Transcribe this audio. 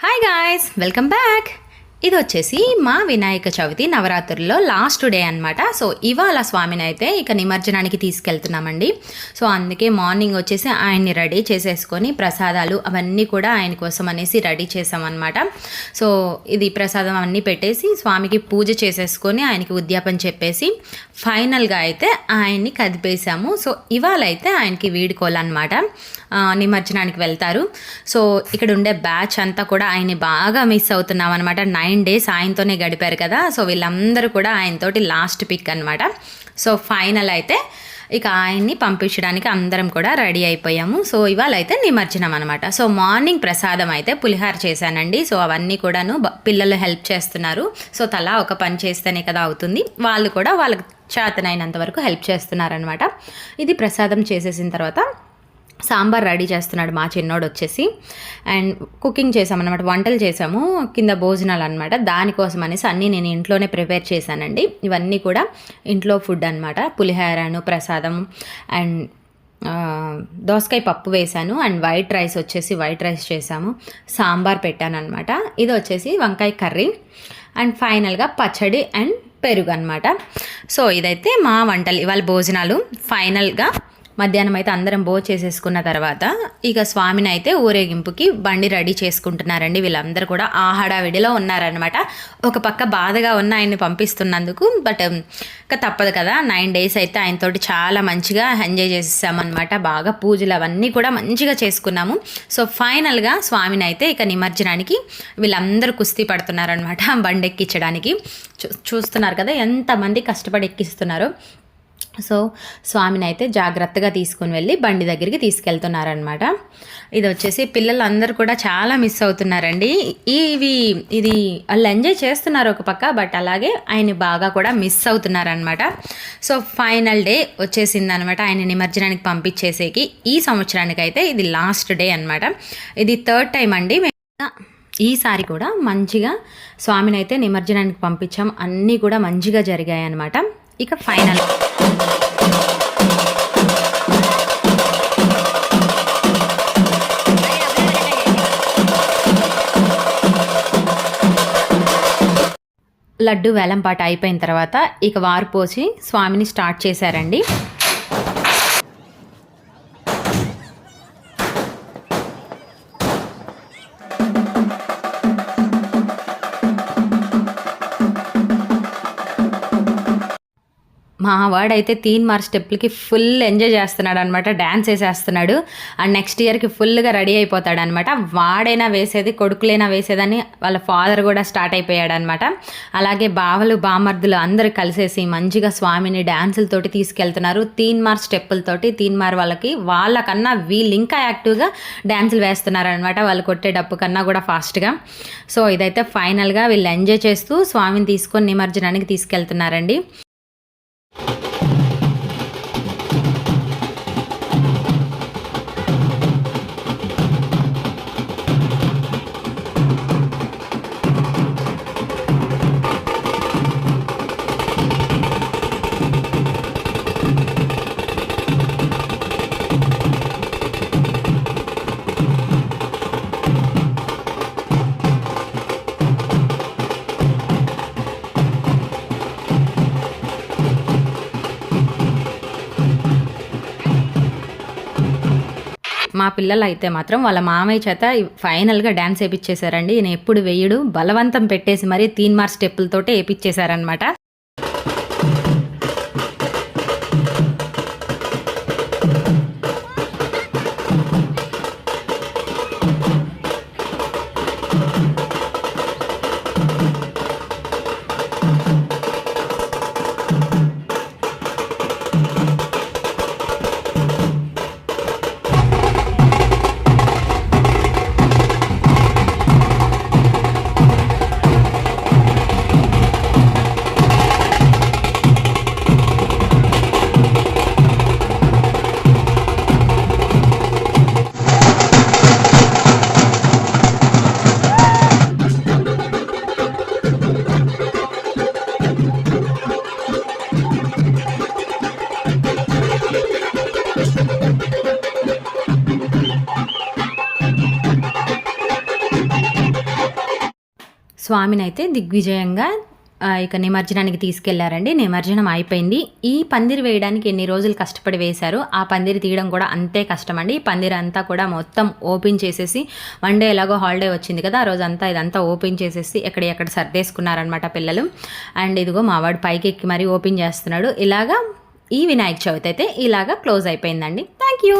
Hi guys, welcome back. ఇది వచ్చేసి మా వినాయక చవితి నవరాత్రుల్లో లాస్ట్ డే అన్నమాట. సో ఇవాళ స్వామిని అయితే ఇక నిమజ్జనానికి తీసుకెళ్తున్నామండి. సో అందుకే మార్నింగ్ వచ్చేసి ఆయన్ని రెడీ చేసేసుకొని ప్రసాదాలు అవన్నీ కూడా ఆయన కోసం అనేసి రెడీ చేసామన్నమాట సో ఇది ప్రసాదం అన్నీ పెట్టేసి స్వామికి పూజ చేసేసుకొని ఆయనకి ఉద్యాపన చెప్పేసి ఫైనల్గా అయితే ఆయన్ని కదిపేశాము. సో ఇవాళ అయితే ఆయనకి వీడుకోవాలన్నమాట నిమజ్జనానికి వెళ్తారు. సో ఇక్కడ ఉండే బ్యాచ్ అంతా కూడా ఆయన్ని బాగా మిస్ అవుతున్నాం అనమాట నైన్ డేస్ ఆయనతోనే గడిపారు కదా. సో వీళ్ళందరూ కూడా ఆయనతోటి లాస్ట్ పిక్ అనమాట సో ఫైనల్ అయితే ఇక ఆయన్ని పంపించడానికి అందరం కూడా రెడీ అయిపోయాము. సో ఇవాళ అయితే నిమజ్జనం అనమాట సో మార్నింగ్ ప్రసాదం అయితే పులిహార చేశానండి. సో అవన్నీ కూడాను పిల్లలు హెల్ప్ చేస్తున్నారు. సో తలా ఒక పని చేస్తేనే కదా అవుతుంది. వాళ్ళు కూడా వాళ్ళకి చేతనైనంత వరకు హెల్ప్ చేస్తున్నారనమాట ఇది ప్రసాదం చేసేసిన తర్వాత సాంబార్ రెడీ చేస్తున్నాడు మా చిన్నోడు వచ్చేసి. అండ్ కుకింగ్ చేసామన్నమాట వంటలు చేసాము కింద భోజనాలు అనమాట దానికోసం అనేసి అన్నీ నేను ఇంట్లోనే ప్రిపేర్ చేశానండి. ఇవన్నీ కూడా ఇంట్లో ఫుడ్ అనమాట పులిహోరను ప్రసాదం అండ్ దోసకాయ పప్పు వేశాను. అండ్ వైట్ రైస్ వచ్చేసి వైట్ రైస్ చేసాము. సాంబార్ పెట్టాను అనమాట ఇది వచ్చేసి వంకాయ కర్రీ. అండ్ ఫైనల్గా పచ్చడి అండ్ పెరుగు అనమాట సో ఇదైతే మా వంటలు ఇవాళ భోజనాలు. ఫైనల్గా మధ్యాహ్నం అయితే అందరం భో చేసేసుకున్న తర్వాత ఇక స్వామిని అయితే ఊరేగింపుకి బండి రెడీ చేసుకుంటున్నారండి. వీళ్ళందరూ కూడా ఆ హడావిడిలో ఉన్నారనమాట ఒక పక్క బాధగా ఉన్న ఆయన్ని పంపిస్తున్నందుకు బట్ ఇక తప్పదు కదా. నైన్ డేస్ అయితే ఆయనతోటి చాలా మంచిగా ఎంజాయ్ చేసేసామన్నమాట. బాగా పూజలు అవన్నీ కూడా మంచిగా చేసుకున్నాము. సో ఫైనల్గా స్వామిని అయితే ఇక నిమజ్జనానికి వీళ్ళందరూ కుస్తీ పడుతున్నారనమాట బండి ఎక్కించడానికి. చూ చూస్తున్నారు కదా ఎంతమంది కష్టపడి ఎక్కిస్తున్నారు. సో స్వామిని అయితే జాగ్రత్తగా తీసుకుని వెళ్ళి బండి దగ్గరికి తీసుకెళ్తున్నారనమాట ఇది వచ్చేసి పిల్లలందరూ కూడా చాలా మిస్ అవుతున్నారండి. ఇవి ఇది వాళ్ళు ఎంజాయ్ చేస్తున్నారు ఒక పక్క బట్ అలాగే ఆయన బాగా కూడా మిస్ అవుతున్నారనమాట సో ఫైనల్ డే వచ్చేసింది అనమాట ఆయన నిమజ్జనానికి పంపించేసేకి. ఈ సంవత్సరానికి అయితే ఇది లాస్ట్ డే అనమాట ఇది థర్డ్ టైం అండి. ఈసారి కూడా మంచిగా స్వామిని అయితే నిమజ్జనానికి పంపించాం. అన్నీ కూడా మంచిగా జరిగాయి అనమాట ఇక ఫైనల్. లడ్డు వేలంపాట అయిపోయిన తర్వాత ఇక వారు పోసి స్వామిని స్టార్ట్ చేశారండి. మా వాడైతే తీన్ మార్ స్టెప్లకి ఫుల్ ఎంజాయ్ చేస్తున్నాడు అనమాట డ్యాన్స్ వేసేస్తున్నాడు. అండ్ నెక్స్ట్ ఇయర్కి ఫుల్గా రెడీ అయిపోతాడు అనమాట వాడైనా వేసేది కొడుకులైనా వేసేదని వాళ్ళ ఫాదర్ కూడా స్టార్ట్ అయిపోయాడు అనమాట అలాగే బావలు బామర్దులు అందరూ కలిసేసి మంచిగా స్వామిని డ్యాన్సులతోటి తీసుకెళ్తున్నారు. తీన్ మార్ స్టెప్పులతోటి తీన్ మార్ వాళ్ళకి వాళ్ళకన్నా వీళ్ళు ఇంకా యాక్టివ్గా డ్యాన్సులు వేస్తున్నారు అనమాట వాళ్ళు కొట్టే డప్పు కన్నా కూడా ఫాస్ట్గా. సో ఇదైతే ఫైనల్గా వీళ్ళు ఎంజాయ్ చేస్తూ స్వామిని తీసుకొని నిమజ్జనానికి తీసుకెళ్తున్నారండి. మా పిల్లలు అయితే మాత్రం వాళ్ళ మామయ్య చేత ఫైనల్గా డ్యాన్స్ వేయించేశారండి నేను ఎప్పుడు వేయడు. బలవంతం పెట్టేసి మరీ తీన్ మార్ స్టెప్పులతోటే వేయించేశారనమాట స్వామినైతే దిగ్విజయంగా ఇక నిమజ్జనానికి తీసుకెళ్ళారండి. నిమజ్జనం అయిపోయింది. ఈ పందిరి వేయడానికి ఎన్ని రోజులు కష్టపడి వేశారు? ఆ పందిరి తీయడం కూడా అంతే కష్టమండి. ఈ పందిరి అంతా కూడా మొత్తం ఓపెన్ చేసేసి వన్ డే ఎలాగో హాలిడే వచ్చింది కదా ఆ రోజంతా ఇదంతా ఓపెన్ చేసేసి ఎక్కడ ఎక్కడ సర్దేసుకున్నారనమాట పిల్లలు. అండ్ ఇదిగో మావాడు పైకి ఎక్కి మరీ ఓపెన్ చేస్తున్నాడు. ఇలాగా ఈ వినాయక చవితి అయితే ఇలాగా క్లోజ్ అయిపోయిందండి. Thank you